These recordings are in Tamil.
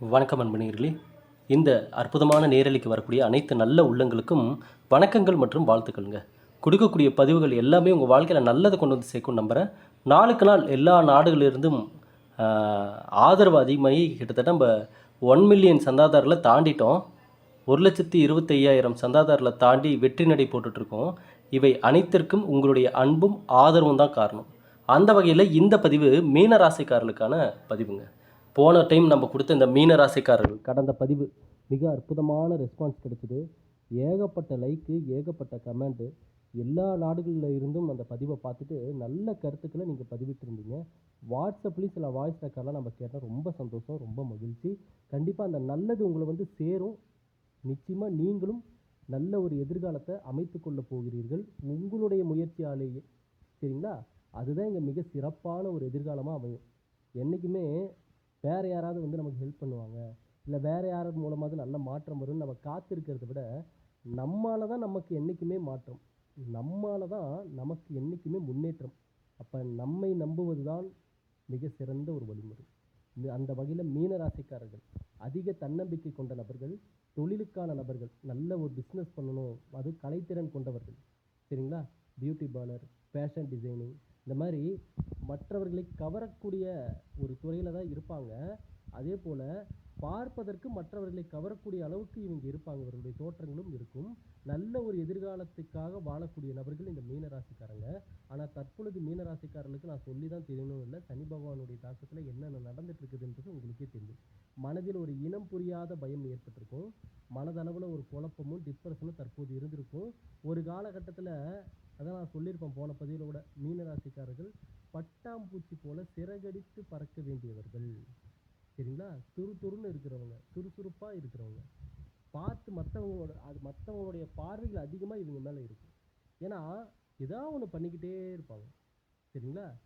வணக்கம் அன்பனீர்களே இந்த அற்புதமான நேரலைக்கு வரக்கூடிய அனைத்து நல்ல உள்ளங்களுக்கும் வணக்கங்கள் மற்றும் வாழ்த்துக்கள்ங்க. கொடுக்கக்கூடிய பதிவுகள் எல்லாமே உங்கள் வாழ்க்கையில் நல்லதை கொண்டு வந்து சேர்க்கும் நம்புகிறேன் நாளுக்கு நாள் எல்லா நாடுகளிலிருந்தும் ஆதரவு அதிகமாகி கிட்டத்தட்ட நம்ம ஒன் மில்லியன் சந்தாதாரில் தாண்டிட்டோம். ஒரு லட்சத்தி இருபத்தையாயிரம் சந்தாதாரில் தாண்டி வெற்றி நடை போட்டுட்ருக்கோம். இவை அனைத்திற்கும் உங்களுடைய அன்பும் ஆதரவும் தான் காரணம். அந்த வகையில் இந்த பதிவு மீனராசிக்காரர்களுக்கான பதிவுங்க. போன டைம் நம்ம கொடுத்த இந்த மீன ராசிக்காரர்கள் கடந்த பதிவு மிக அற்புதமான ரெஸ்பான்ஸ் கிடைச்சிது. ஏகப்பட்ட லைக்கு ஏகப்பட்ட கமெண்ட்டு எல்லா நாடுகளில் இருந்தும் அந்த பதிவை பார்த்துட்டு நல்ல கருத்துக்களை நீங்கள் பதிவிட்டிருந்தீங்க. வாட்ஸ்அப்லேயும் சில வாய்ஸ் ரெக்கார்டெலாம் நம்ம கேட்டால் ரொம்ப சந்தோஷம் ரொம்ப மகிழ்ச்சி. கண்டிப்பாக அந்த நல்லது உங்களை வந்து சேரும். நிச்சயமாக நீங்களும் நல்ல ஒரு எதிர்காலத்தை அமைத்து கொள்ள போகிறீர்கள். உங்களுடைய முயற்சியாலேயே சரிங்களா? அதுதான் இங்கே மிக சிறப்பான ஒரு எதிர்காலமாக அமையும். என்றைக்குமே வேறு யாராவது வந்து நமக்கு ஹெல்ப் பண்ணுவாங்க இல்லை வேறு யாராவது மூலமாவது நல்ல மாற்றம் வரும்னு நம்ம காத்திருக்கிறத விட நம்மால தான் நமக்கு என்றைக்குமே மாற்றம். நம்மால தான் நமக்கு என்றைக்குமே முன்னேற்றம். அப்போ நம்மை நம்புவது தான் மிக சிறந்த ஒரு வழிமுறை. அந்த வகையில் மீன ராசிக்காரர்கள் அதிக தன்னம்பிக்கை கொண்ட நபர்கள் தொழிலுக்கான நபர்கள் நல்ல ஒரு பிஸ்னஸ் பண்ணணும் அது கலைத்திறன் கொண்டவர்கள். சரிங்களா? பியூட்டி பார்லர் ஃபேஷன் டிசைனிங் இந்த மாதிரி மற்றவர்களை கவரக்கூடிய ஒரு துறையில் தான் இருப்பாங்க. அதே போல் பார்ப்பதற்கு மற்றவர்களை கவரக்கூடிய அளவுக்கு இவங்க இருப்பாங்க. இவருடைய தோற்றங்களும் இருக்கும். நல்ல ஒரு எதிர்காலத்துக்காக வாழக்கூடிய நபர்கள் இந்த மீனராசிக்காரங்க ஆனால் தற்பொழுது மீனராசிக்காரர்களுக்கு நான் சொல்லி தான் தெரியணும் இல்லை. சனி பகவானுடைய தாக்கத்தில் என்னென்ன நடந்துட்டு இருக்குதுன்றது உங்களுக்கே தெரியும். மனதில் ஒரு இனம் புரியாத பயம் ஏற்பட்டிருக்கும். மனதளவில் ஒரு குழப்பமும் டிப்ரெஷனும் தற்போது இருந்திருக்கும். ஒரு காலகட்டத்தில் அதான் நான் சொல்லியிருப்பேன் போன பதிவில் கூட. மீனராசிக்காரர்கள் பட்டாம்பூச்சி போல சிறகடித்து பறக்க வேண்டியவர்கள். சரிங்களா? துரு துருன்னு இருக்கிறவங்க சுறுசுறுப்பாக இருக்கிறவங்க. பார்த்து மற்றவங்களோட அது மற்றவங்களுடைய பார்வைகள் அதிகமாக இவங்க மேலே இருக்கும். ஏன்னா ஏதாவது ஒன்று பண்ணிக்கிட்டே இருப்பாங்க. சரிங்களா?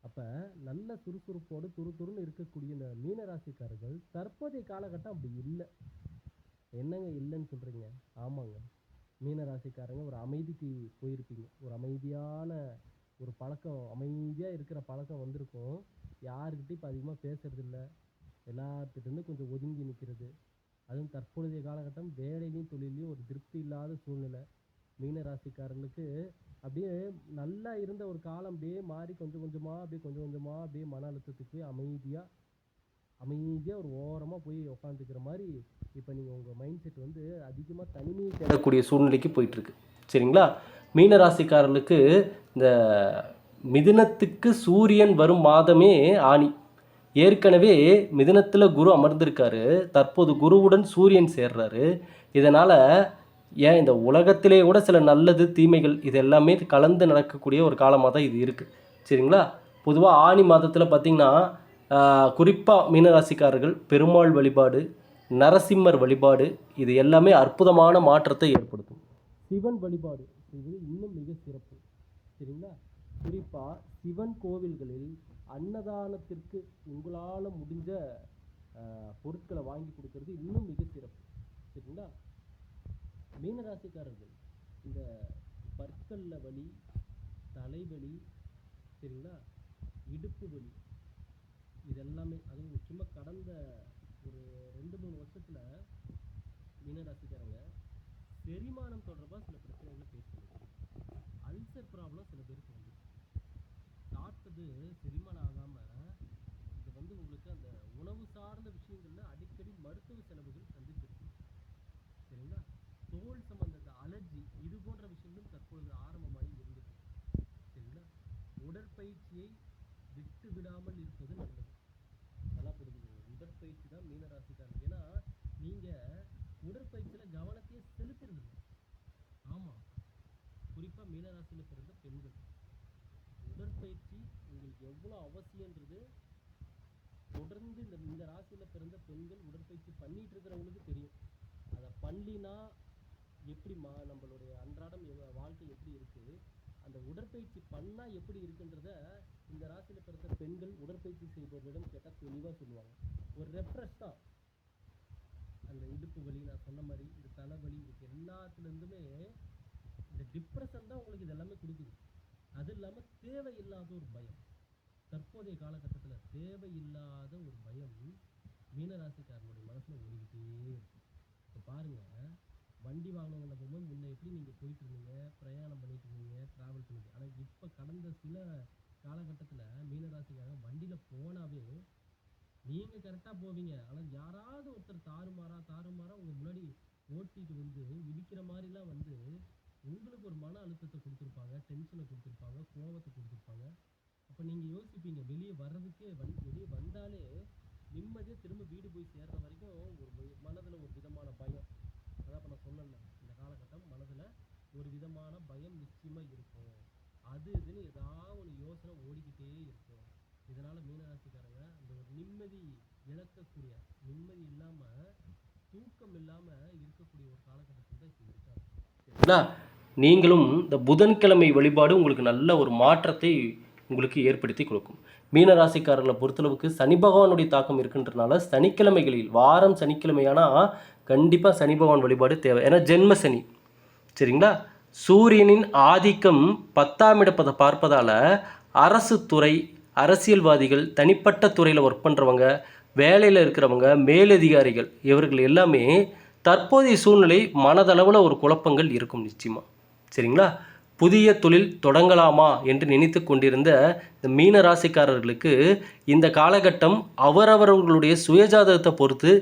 அப்போ நல்ல சுறுசுறுப்போடு துரு துருன்னு இருக்கக்கூடிய இந்த மீனராசிக்காரர்கள் தற்போதைய காலகட்டம் அப்படி இல்லை. என்னங்க இல்லைன்னு சொல்கிறீங்க ஆமாங்க. மீனராசிக்காரங்க ஒரு அமைதிக்கு போயிருப்பீங்க. ஒரு அமைதியான ஒரு பழக்கம் அமைதியாக இருக்கிற பழக்கம் வந்திருக்கும். யாருக்கிட்டையும் இப்போ அதிகமாக பேசுறதில்ல. எல்லாத்துக்கிட்டேருந்து கொஞ்சம் ஒதுங்கி நிற்கிறது அதுவும் தற்பொழுதைய காலகட்டம் வேலையிலையும் தொழிலையும் ஒரு திருப்தி இல்லாத சூழ்நிலை. மீனராசிக்காரர்களுக்கு அப்படியே நல்லா இருந்த ஒரு காலம் அப்படியே மாறி கொஞ்சம் கொஞ்சமாக அப்படியே கொஞ்சம் கொஞ்சமாக அப்படியே மன அழுத்தத்துக்கு போய் அமைதியாக அமைதியாக ஒரு ஓரமாக போய் உக்காந்துக்கிற மாதிரி இப்போ நீங்கள் உங்கள் மைண்ட் செட் வந்து அதிகமாக தனிமையை தேடக்கூடிய சூழ்நிலைக்கு போயிட்டுருக்கு. சரிங்களா? மீன ராசிக்காரர்களுக்கு இந்த மிதுனத்துக்கு சூரியன் வரும் மாதமே ஆணி. ஏற்கனவே மிதுனத்தில் குரு அமர்ந்திருக்காரு. தற்போது குருவுடன் சூரியன் சேர்றாரு. இதனால் ஏன் இந்த உலகத்திலே கூட சில நல்லது தீமைகள் இது எல்லாமே கலந்து நடக்கக்கூடிய ஒரு காலமாக தான் இது இருக்குது சரிங்களா? பொதுவாக ஆணி மாதத்தில் பார்த்திங்கன்னா குறிப்பாக மீனராசிக்காரர்கள் பெருமாள் வழிபாடு நரசிம்மர் வழிபாடு இது எல்லாமே அற்புதமான மாற்றத்தை ஏற்படுத்தும். சிவன் வழிபாடு இது இன்னும் மிக சிறப்பு. சரிங்களா? குறிப்பாக சிவன் கோவில்களில் அன்னதானத்திற்கு உங்களால் முடிஞ்ச பொருட்களை வாங்கி கொடுக்கறது இன்னும் மிக சிறப்பு. சரிங்களா? மீனராசிக்காரர்கள் இந்த பற்கல்ல வலி தலைவலி சரிங்களா? இடுப்பு வலி இது எல்லாமே அதுவும் முக்கியமாக கடந்த ஒரு ரெண்டு மூணு வருஷத்தில் மீனராசிக்காரங்க செரிமானம் தொடர்பாக சில பிரச்சனைகளை பேசுகிறாங்க அல்சர் ப்ராப்ளம் சில பேருக்கு வந்து சாப்பிட்டது செரிமானம் ஆகாமல் இது வந்து உங்களுக்கு அந்த உணவு சார்ந்த விஷயங்களில் அடிக்கடி மருத்துவ செலவுகள் சந்திச்சிருக்கு. சரிங்களா? தோல் சம்பந்த அலர்ஜி இது போன்ற விஷயங்களும் தற்பொழுது ஆரம்பமாகி இருந்துச்சு சரிங்களா? உடற்பயிற்சியை விட்டு விடாமல் இருப்பது நல்லது. நல்லா புரிஞ்சுக்கோங்க உடற்பயிற்சி தான் மீனராசிக்காரன் ஏன்னா நீங்கள் உடற்பயிற்சியில் கவனத்தையே செலுத்திருந்தீங்க. ஆமாம் குறிப்பாக மீனராசியில் பிறந்த பெண்கள். உடற்பயிற்சி உங்களுக்கு எவ்வளோ அவசியன்றது தொடர்ந்து இந்த இந்த ராசியில் பிறந்த பெண்கள் உடற்பயிற்சி பண்ணிட்டு இருக்கிறவங்களுக்கு தெரியும். அதை பண்ணினா எப்படி மா நம்மளுடைய அன்றாடம் வாழ்க்கை எப்படி இருக்குது அந்த உடற்பயிற்சி பண்ணால் எப்படி இருக்குன்றத இந்த ராசியில் பிறந்த பெண்கள் உடற்பயிற்சி செய்பவர்களிடம் கேட்டால் தெளிவாக சொல்லுவாங்க. ஒரு ரெஃப்ரெஷ் தான். அந்த இடுப்பு வலி நான் சொன்ன மாதிரி இந்த தலைவலி இதுக்கு எல்லாத்துலேருந்துமே இந்த டிப்ரெஷன் தான் உங்களுக்கு இது எல்லாமே கொடுக்குது. அது இல்லாமல் தேவையில்லாத ஒரு பயம். தற்போதைய காலகட்டத்தில் தேவையில்லாத ஒரு பயம் மீனராசிக்காரனுடைய மனசுல ஓடிக்கிட்டே இருக்கும் இப்போ பாருங்கள் வண்டி வாகனங்களில் போகும்போது முன்ன எப்படி நீங்கள் போயிட்டு இருந்தீங்க பிரயாணம் பண்ணிட்டு இருந்தீங்க ட்ராவல் பண்ணிட்டு ஆனால் இப்போ கடந்த சில காலகட்டத்தில் மீனராசிக்காரங்க வண்டியில் போனாவே நீங்கள் கரெக்டாக போவீங்க? ஆனால் யாராவது ஒருத்தர் தாறுமாறா தாறுமாறா உங்கள் முன்னாடி ஓட்டிட்டு வந்து இடிக்கிற மாதிரிலாம் வந்து உங்களுக்கு ஒரு மன அழுத்தத்தை கொடுத்துருப்பாங்க டென்ஷனை கொடுத்துருப்பாங்க கோவத்தை கொடுத்துருப்பாங்க. அப்போ நீங்கள் யோசிப்பீங்க வெளியே வர்றதுக்கே வந் வெளியே வந்தாலே நிம்மதியாக திரும்ப வீடு போய் சேர்ற வரைக்கும் ஒரு மனதில் ஒரு விதமான பயம். அதான் இப்போ நான் சொன்னேன்ல இந்த காலகட்டம் மனதில் ஒரு விதமான பயம் நிச்சயமாக இருக்கும். அது இதுன்னு ஏதாவது ஒரு யோசனை ஓடிக்கிட்டே இருக்கும். இதனால் மீனராசிக்காரங்க அந்த ஒரு நிம்மதி இழக்கக்கூடிய நிம்மதி இல்லாமல் தூக்கம் இல்லாமல் இருக்கக்கூடிய ஒரு காலகட்டத்தில் தான் சரிங்களா நீங்களும் இந்த புதன்கிழமை வழிபாடு உங்களுக்கு நல்ல ஒரு மாற்றத்தை உங்களுக்கு ஏற்படுத்தி கொடுக்கும். மீன ராசிக்காரர்களை பொறுத்தளவுக்கு சனி பகவானுடைய தாக்கம் இருக்குன்றனால சனிக்கிழமைகளில் வாரம் சனிக்கிழமையானா கண்டிப்பாக சனி பகவான் வழிபாடு தேவை. ஏன்னா ஜென்ம சனி. சரிங்களா? சூரியனின் ஆதிக்கம் பத்தாம் இடப்பதை பார்ப்பதால் அரசு துறை அரசியல்வாதிகள் தனிப்பட்ட துறையில் ஒர்க் பண்ணுறவங்க வேலையில் இருக்கிறவங்க மேலதிகாரிகள் இவர்கள் எல்லாமே தற்போதைய சூழ்நிலை மனதளவில் ஒரு குழப்பங்கள் இருக்கும் நிச்சயமாக சரிங்களா? புதிய தொழில் தொடங்கலாமா என்று நினைத்து கொண்டிருந்த இந்த மீன ராசிக்காரர்களுக்கு இந்த காலகட்டம் அவரவர்களுடைய சுயஜாதகத்தை பொறுத்து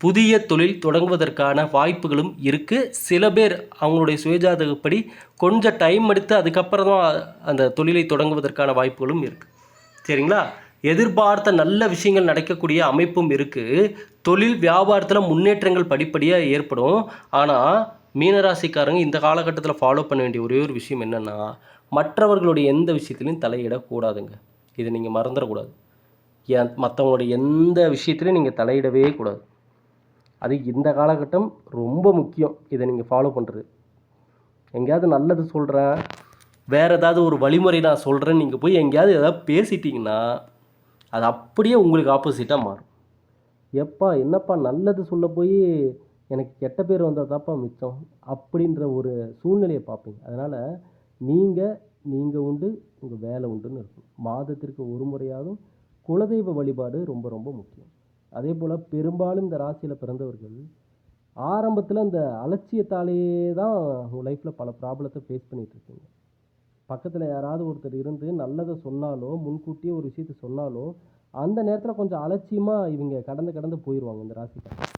புதிய தொழில் தொடங்குவதற்கான வாய்ப்புகளும் இருக்குது சில பேர் அவங்களுடைய சுயஜாதகப்படி கொஞ்சம் டைம் எடுத்து அதுக்கப்புறம் தான் அந்த தொழிலை தொடங்குவதற்கான வாய்ப்புகளும் இருக்குது சரிங்களா? எதிர்பார்த்த நல்ல விஷயங்கள் நடக்கக்கூடிய அமைப்பும் இருக்குது தொழில் வியாபாரத்தில் முன்னேற்றங்கள் படிப்படியாக ஏற்படும். ஆனால் மீனராசிக்காரங்க இந்த காலகட்டத்தில் ஃபாலோ பண்ண வேண்டிய ஒரே ஒரு விஷயம் என்னென்னா மற்றவர்களுடைய எந்த விஷயத்துலையும் தலையிடக்கூடாதுங்க. இதை நீங்கள் மறந்துடக்கூடாது. ஏன் மற்றவங்களுடைய எந்த விஷயத்துலையும் நீங்கள் தலையிடவே கூடாது. அது இந்த காலகட்டம் ரொம்ப முக்கியம். இதை நீங்கள் ஃபாலோ பண்ணுறது எங்கேயாவது நல்லது சொல்கிறேன் வேறு ஏதாவது ஒரு வழிமுறை நான் சொல்கிறேன்னு நீங்கள் போய் எங்கேயாவது ஏதாவது பேசிட்டிங்கன்னா அது அப்படியே உங்களுக்கு ஆப்போசிட்டாக மாறும். எப்பா என்னப்பா நல்லது சொல்ல போய் எனக்கு கெட்ட பேர் வந்தால் தான்ப்பா மிச்சம் அப்படின்ற ஒரு சூழ்நிலையை பார்ப்பீங்க. அதனால் நீங்கள் நீங்கள் உண்டு உங்கள் வேலை உண்டுன்னு இருக்கும். மாதத்திற்கு ஒரு முறையாகவும் குலதெய்வ வழிபாடு ரொம்ப ரொம்ப முக்கியம். அதே போல் பெரும்பாலும் இந்த ராசியில் பிறந்தவர்கள் ஆரம்பத்தில் அந்த அலட்சியத்தாலேயே தான் உங்கள் லைஃப்பில் பல ப்ராப்ளத்தை ஃபேஸ் பண்ணிகிட்ருக்கீங்க பக்கத்தில் யாராவது ஒருத்தர் இருந்து நல்லதை சொன்னாலோ முன்கூட்டியே ஒரு விஷயத்தை சொன்னாலோ அந்த நேரத்தில் கொஞ்சம் அலட்சியமாக இவங்க கடந்து கடந்து போயிடுவாங்க இந்த ராசிக்காரங்க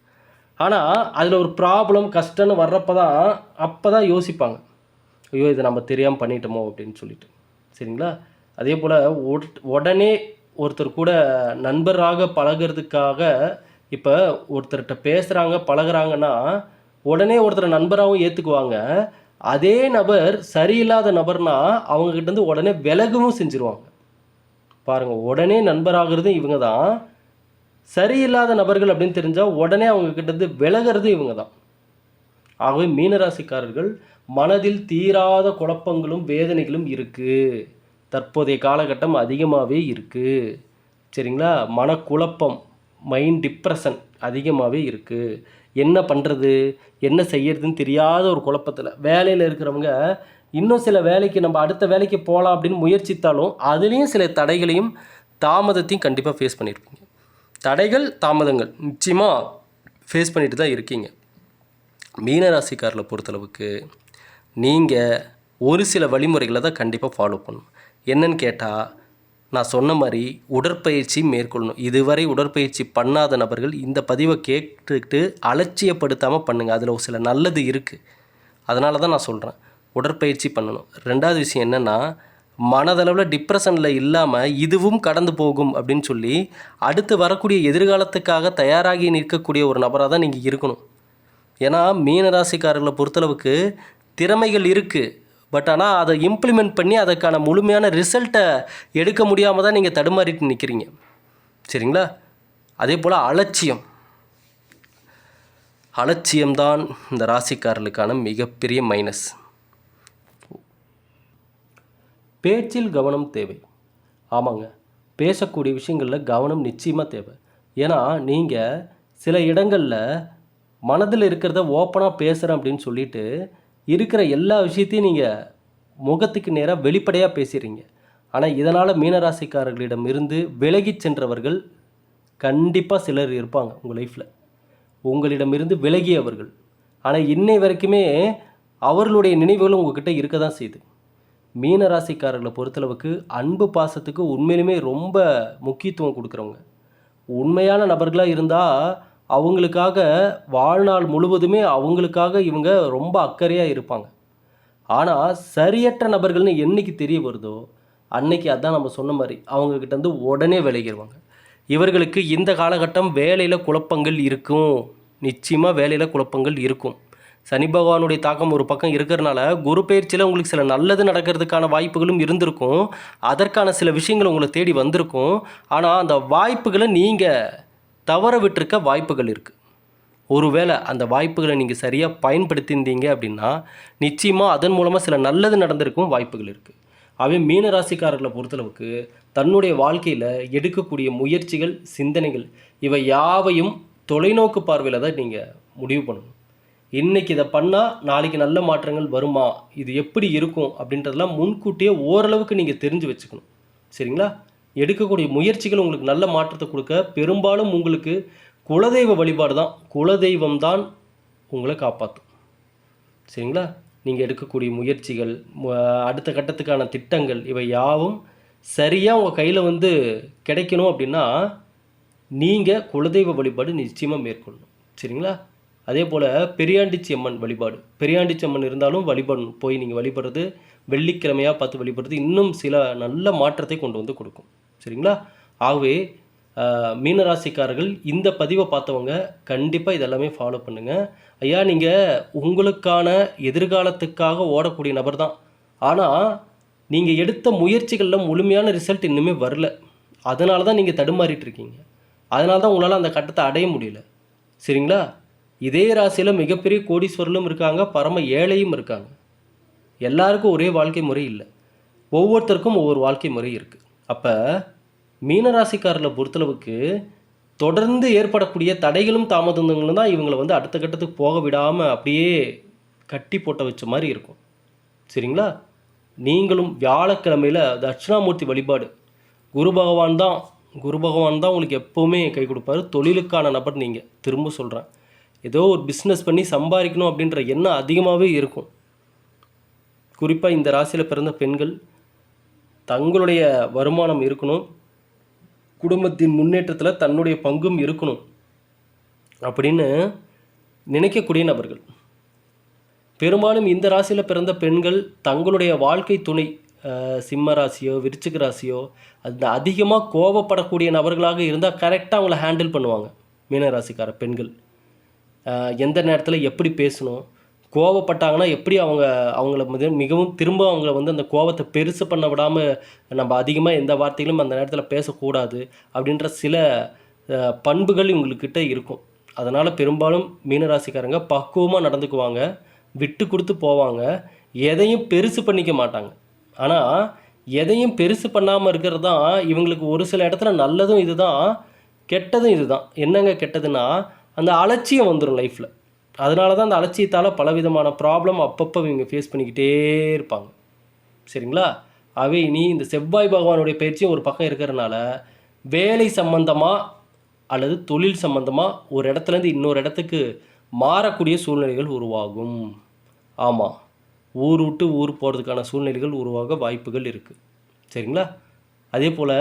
ஆனால் அதில் ஒரு ப்ராப்ளம் கஷ்டம்னு வர்றப்ப தான் அப்போ தான் யோசிப்பாங்க. ஐயோ இதை நம்ம தெரியாமல் பண்ணிட்டோமோ அப்படின்னு சொல்லிட்டு. சரிங்களா? அதே போல் உடனே ஒருத்தர் கூட நண்பராக பழகிறதுக்காக இப்போ ஒருத்தர்கிட்ட பேசுகிறாங்க பழகுறாங்கன்னா உடனே ஒருத்தரை நண்பராகவும் ஏற்றுக்குவாங்க அதே நபர் சரியில்லாத நபர்னா அவங்கக்கிட்ட இருந்து உடனே விலகவும் செஞ்சுருவாங்க. பாருங்கள் உடனே நண்பராகிறதும் இவங்க தான். சரியில்லாத நபர்கள் அப்படின்னு தெரிஞ்சால் உடனே அவங்கக்கிட்ட இருந்து விலகிறது இவங்க தான். ஆகவே மீனராசிக்காரர்கள் மனதில் தீராத குழப்பங்களும் வேதனைகளும் இருக்குது தற்போதைய காலகட்டம் அதிகமாகவே இருக்குது சரிங்களா? மனக்குழப்பம். மைண்ட் டிப்ரெஷன் அதிகமாகவே இருக்குது என்ன பண்ணுறது என்ன செய்யறதுன்னு தெரியாத ஒரு குழப்பத்தில். வேலையில் இருக்கிறவங்க இன்னும் சில வேலைக்கு நம்ம அடுத்த வேலைக்கு போகலாம் அப்படின்னு முயற்சித்தாலும் அதுலேயும் சில தடைகளையும் தாமதத்தையும் கண்டிப்பாக ஃபேஸ் பண்ணியிருப்பீங்க தடைகள் தாமதங்கள் நிச்சயமாக ஃபேஸ் பண்ணிட்டு தான் இருக்கீங்க. மீனராசிக்காரில் பொறுத்தளவுக்கு நீங்கள் ஒரு சில வழிமுறைகளை தான் கண்டிப்பாக ஃபாலோ பண்ணணும். என்னன்னு கேட்டால் நான் சொன்ன மாதிரி உடற்பயிற்சி மேற்கொள்ளணும். இதுவரை உடற்பயிற்சி பண்ணாத நபர்கள் இந்த பதிவை கேட்டுக்கிட்டு அலட்சியப்படுத்தாமல் பண்ணுங்கள் அதில் ஒரு சில நல்லது இருக்குது அதனால தான் நான் சொல்கிறேன் உடற்பயிற்சி பண்ணணும். ரெண்டாவது விஷயம் என்னென்னா மனதளவில் டிப்ரெஷனில் இல்லாமல் இதுவும் கடந்து போகும் அப்படின்னு சொல்லி அடுத்து வரக்கூடிய எதிர்காலத்துக்காக தயாராகி நிற்கக்கூடிய ஒரு நபராக தான் நீங்கள் இருக்கணும். ஏன்னா மீனராசிக்காரர்களை பொறுத்தளவுக்கு திறமைகள் இருக்குது பட் ஆனால் அதை இம்ப்ளிமெண்ட் பண்ணி அதற்கான முழுமையான ரிசல்ட்டை எடுக்க முடியாமல் தான் நீங்கள் தடுமாறிட்டு நிற்கிறீங்க சரிங்களா? அதே போல் அலட்சியம். அலட்சியம்தான் இந்த ராசிக்காரர்களுக்கான மிகப்பெரிய மைனஸ் பேச்சில் கவனம் தேவை. ஆமாங்க. பேசக்கூடிய விஷயங்களில் கவனம் நிச்சயமாக தேவை. ஏன்னா நீங்கள் சில இடங்களில் மனதில் இருக்கிறத ஓப்பனாக பேசுகிறேன் அப்படின்னு சொல்லிட்டு இருக்கிற எல்லா விஷயத்தையும் நீங்கள் முகத்துக்கு நேராக வெளிப்படையாக பேசுகிறீங்க ஆனால் இதனால் மீனராசிக்காரர்களிடம் இருந்து விலகிச் சென்றவர்கள் கண்டிப்பாக சிலர் இருப்பாங்க உங்கள் லைஃப்பில் உங்களிடமிருந்து விலகியவர்கள். ஆனால் இன்னை வரைக்குமே அவர்களுடைய நினைவுகளும் உங்ககிட்ட இருக்க தான் செய்யுது மீன ராசிக்காரர்களை பொறுத்தளவுக்கு அன்பு பாசத்துக்கு உண்மையிலுமே ரொம்ப முக்கியத்துவம் கொடுக்குறவங்க. உண்மையான நபர்களாக இருந்தால் அவங்களுக்காக வாழ்நாள் முழுவதுமே அவங்களுக்காக இவங்க ரொம்ப அக்கறையாக இருப்பாங்க. ஆனால் சரியற்ற நபர்கள்னு என்றைக்கு தெரிய வருதோ அன்னைக்கு அதான் நம்ம சொன்ன மாதிரி அவங்கக்கிட்ட வந்து உடனே விலகிடுவாங்க இவர்களுக்கு இந்த காலகட்டம் வேலையில் குழப்பங்கள் இருக்கும். நிச்சயமாக வேலையில் குழப்பங்கள் இருக்கும். சனி பகவானுடைய தாக்கம் ஒரு பக்கம் இருக்கிறனால குரு பயிற்சியில் உங்களுக்கு சில நல்லது நடக்கிறதுக்கான வாய்ப்புகளும் இருந்திருக்கும். அதற்கான சில விஷயங்கள் உங்களை தேடி வந்திருக்கும். ஆனால் அந்த வாய்ப்புகளை நீங்கள் தவற விட்டிருக்க வாய்ப்புகள் இருக்குது ஒருவேளை அந்த வாய்ப்புகளை நீங்கள் சரியாக பயன்படுத்தியிருந்தீங்க அப்படின்னா நிச்சயமாக அதன் மூலமாக சில நல்லது நடந்திருக்கும் வாய்ப்புகள் இருக்குது அவை மீன ராசிக்காரர்களை பொறுத்தளவுக்கு தன்னுடைய வாழ்க்கையில் எடுக்கக்கூடிய முயற்சிகள் சிந்தனைகள் இவை யாவையும் தொலைநோக்கு பார்வையில் தான் நீங்கள் முடிவு பண்ணணும். இன்றைக்கி இதை பண்ணால் நாளைக்கு நல்ல மாற்றங்கள் வருமா? இது எப்படி இருக்கும் அப்படின்றதெல்லாம் முன்கூட்டியே ஓரளவுக்கு நீங்கள் தெரிஞ்சு வச்சுக்கணும். சரிங்களா? எடுக்கக்கூடிய முயற்சிகள் உங்களுக்கு நல்ல மாற்றத்தை கொடுக்க பெரும்பாலும் உங்களுக்கு குலதெய்வ வழிபாடு தான். குலதெய்வம் தான் உங்களை காப்பாற்றும் சரிங்களா? நீங்கள் எடுக்கக்கூடிய முயற்சிகள் அடுத்த கட்டத்துக்கான திட்டங்கள் இவை யாவும் சரியாக உங்கள் கையில் வந்து கிடைக்கணும் அப்படின்னா நீங்கள் குலதெய்வ வழிபாடு நிச்சயமாக மேற்கொள்ளணும். சரிங்களா? அதே போல் பெரியாண்டிச்சி அம்மன் வழிபாடு. பெரியாண்டிச்சி அம்மன் இருந்தாலும் வழிபடணும். போய் நீங்கள் வழிபடுறது வெள்ளிக்கிழமையாக பார்த்து வழிபடுறது இன்னும் சில நல்ல மாற்றத்தை கொண்டு வந்து கொடுக்கும். சரிங்களா? ஆகவே மீனராசிக்காரர்கள் இந்த பதிவை பார்த்தவங்க கண்டிப்பாக இதெல்லாமே ஃபாலோ பண்ணுங்கள் ஐயா நீங்கள் உங்களுக்கான எதிர்காலத்துக்காக ஓடக்கூடிய நபர் தான். ஆனால் நீங்கள் எடுத்த முயற்சிகளில் முழுமையான ரிசல்ட் இன்னுமே வரல. அதனால தான் நீங்கள் தடுமாறிட்டு இருக்கீங்க. அதனால தான் உங்களால் அந்த கட்டத்தை அடைய முடியல. சரிங்களா? இதே ராசியில் மிகப்பெரிய கோடீஸ்வரலும் இருக்காங்க பரம ஏழையும் இருக்காங்க. எல்லாருக்கும் ஒரே வாழ்க்கை முறை இல்லை. ஒவ்வொருத்தருக்கும் ஒவ்வொரு வாழ்க்கை முறை இருக்குது அப்போ மீனராசிக்காரில் பொறுத்தளவுக்கு தொடர்ந்து ஏற்படக்கூடிய தடைகளும் தாமதங்களும் தான் இவங்களை வந்து அடுத்த கட்டத்துக்கு போக விடாமல் அப்படியே கட்டி போட்ட வச்ச மாதிரி இருக்கும். சரிங்களா? நீங்களும் வியாழக்கிழமையில் தட்சிணாமூர்த்தி வழிபாடு. குரு பகவான் தான் குரு பகவான் தான் உங்களுக்கு எப்போவுமே கை கொடுப்பாரு. தொழிலுக்கான நபர் நீங்கள் திரும்ப சொல்கிறேன் ஏதோ ஒரு பிஸ்னஸ் பண்ணி சம்பாதிக்கணும் அப்படின்ற எண்ணம் அதிகமாகவே இருக்கும். குறிப்பாக இந்த ராசியில் பிறந்த பெண்கள் தங்களுடைய வருமானம் இருக்கணும். குடும்பத்தின் முன்னேற்றத்தில் தன்னுடைய பங்கும் இருக்கணும். அப்படின்னு நினைக்கக்கூடிய நபர்கள். பெரும்பாலும் இந்த ராசியில் பிறந்த பெண்கள் தங்களுடைய வாழ்க்கை துணை சிம்ம ராசியோ விருச்சிக ராசியோ அந்த அதிகமாக கோபப்படக்கூடிய நபர்களாக இருந்தால் கரெக்டாக அவங்கள ஹேண்டில் பண்ணுவாங்க. மீனராசிக்கார பெண்கள். எந்த நேரத்தில் எப்படி பேசணும் கோவப்பட்டாங்கன்னா எப்படி அவங்க அவங்கள மிக மிகவும் திரும்ப அவங்கள வந்து அந்த கோவத்தை பெருசு பண்ண விடாமல் நம்ம அதிகமாக எந்த வார்த்தைகளும் அந்த நேரத்தில் பேசக்கூடாது அப்படின்ற சில பண்புகள் இவங்கக்கிட்ட இருக்கும். அதனால் பெரும்பாலும் மீனராசிக்காரங்க பக்குவமாக நடந்துக்குவாங்க விட்டு கொடுத்து போவாங்க எதையும் பெருசு பண்ணிக்க மாட்டாங்க. ஆனால் எதையும் பெருசு பண்ணாமல் இருக்கிறது தான் இவங்களுக்கு ஒரு சில இடத்துல நல்லதும் இதுதான் கெட்டதும் இதுதான். என்னங்க கெட்டதுன்னா அந்த அலட்சியம் வந்துடும் லைஃப்பில் அதனால தான் அந்த அலட்சியத்தால் பலவிதமான ப்ராப்ளம் அப்பப்போ இவங்க ஃபேஸ் பண்ணிக்கிட்டே இருப்பாங்க. சரிங்களா? ஆகவே இனி இந்த செவ்வாய் பகவானுடைய பயிற்சியும் ஒரு பக்கம் இருக்கிறனால வேலை சம்பந்தமாக அல்லது தொழில் சம்பந்தமாக ஒரு இடத்துலேருந்து இன்னொரு இடத்துக்கு மாறக்கூடிய சூழ்நிலைகள் உருவாகும். ஆமாம் ஊர் விட்டு ஊர் போகிறதுக்கான சூழ்நிலைகள் உருவாக வாய்ப்புகள் இருக்குது சரிங்களா? அதே போல்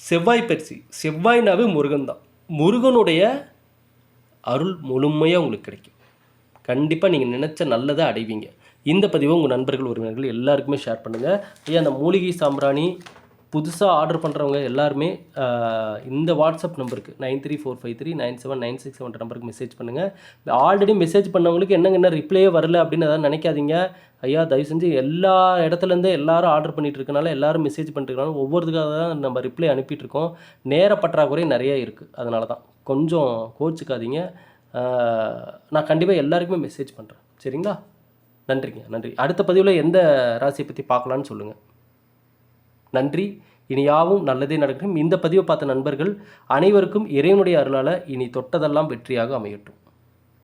செவ்வாய் பயிற்சி செவ்வாய்னாவே முருகன் தான் முருகனுடைய அருள் முழுமையாக உங்களுக்கு கிடைக்கும். கண்டிப்பாக நீங்கள் நினச்ச நல்லதை அடைவீங்க. இந்த பதிவை உங்கள் நண்பர்கள் உறவினர்கள் எல்லாருக்குமே ஷேர் பண்ணுங்கள் ஐயா அந்த மூலிகை சாம்பிராணி புதுசாக ஆர்டர் பண்ணுறவங்க எல்லாருமே இந்த வாட்ஸ்அப் நம்பருக்கு nine three four five three nine seven nine six seven நம்பருக்கு மெசேஜ் பண்ணுங்கள் ஆல்ரெடி மெசேஜ் பண்ணவங்களுக்கு என்னங்க என்ன ரிப்ளையே வரல அப்படின்னு எதாவது நினைக்காதீங்க. ஐயா தயவு செஞ்சு எல்லா இடத்துலேருந்தே எல்லாரும் ஆர்டர் பண்ணிகிட்டு இருக்கனால எல்லாரும் மெசேஜ் பண்ணிட்டு இருக்கனால ஒவ்வொருத்துக்காக தான் நம்ம ரிப்ளை அனுப்பிட்டு இருக்கோம் நேர பற்றாக்குறை நிறைய இருக்குது அதனால தான் கொஞ்சம் கோச்சிக்காதீங்க. நான் கண்டிப்பாக எல்லாருக்குமே மெசேஜ் பண்ணுறேன் சரிங்களா? நன்றிங்க நன்றி. அடுத்த பதிவில் எந்த ராசியை பற்றி பார்க்கலான்னு சொல்லுங்கள் நன்றி. இனி யாவும் நல்லதே நடக்கட்டும். இந்த பதிவை பார்த்த நண்பர்கள் அனைவருக்கும் இறைவனுடைய அருளால் இனி தொட்டதெல்லாம் வெற்றியாக அமையட்டும்.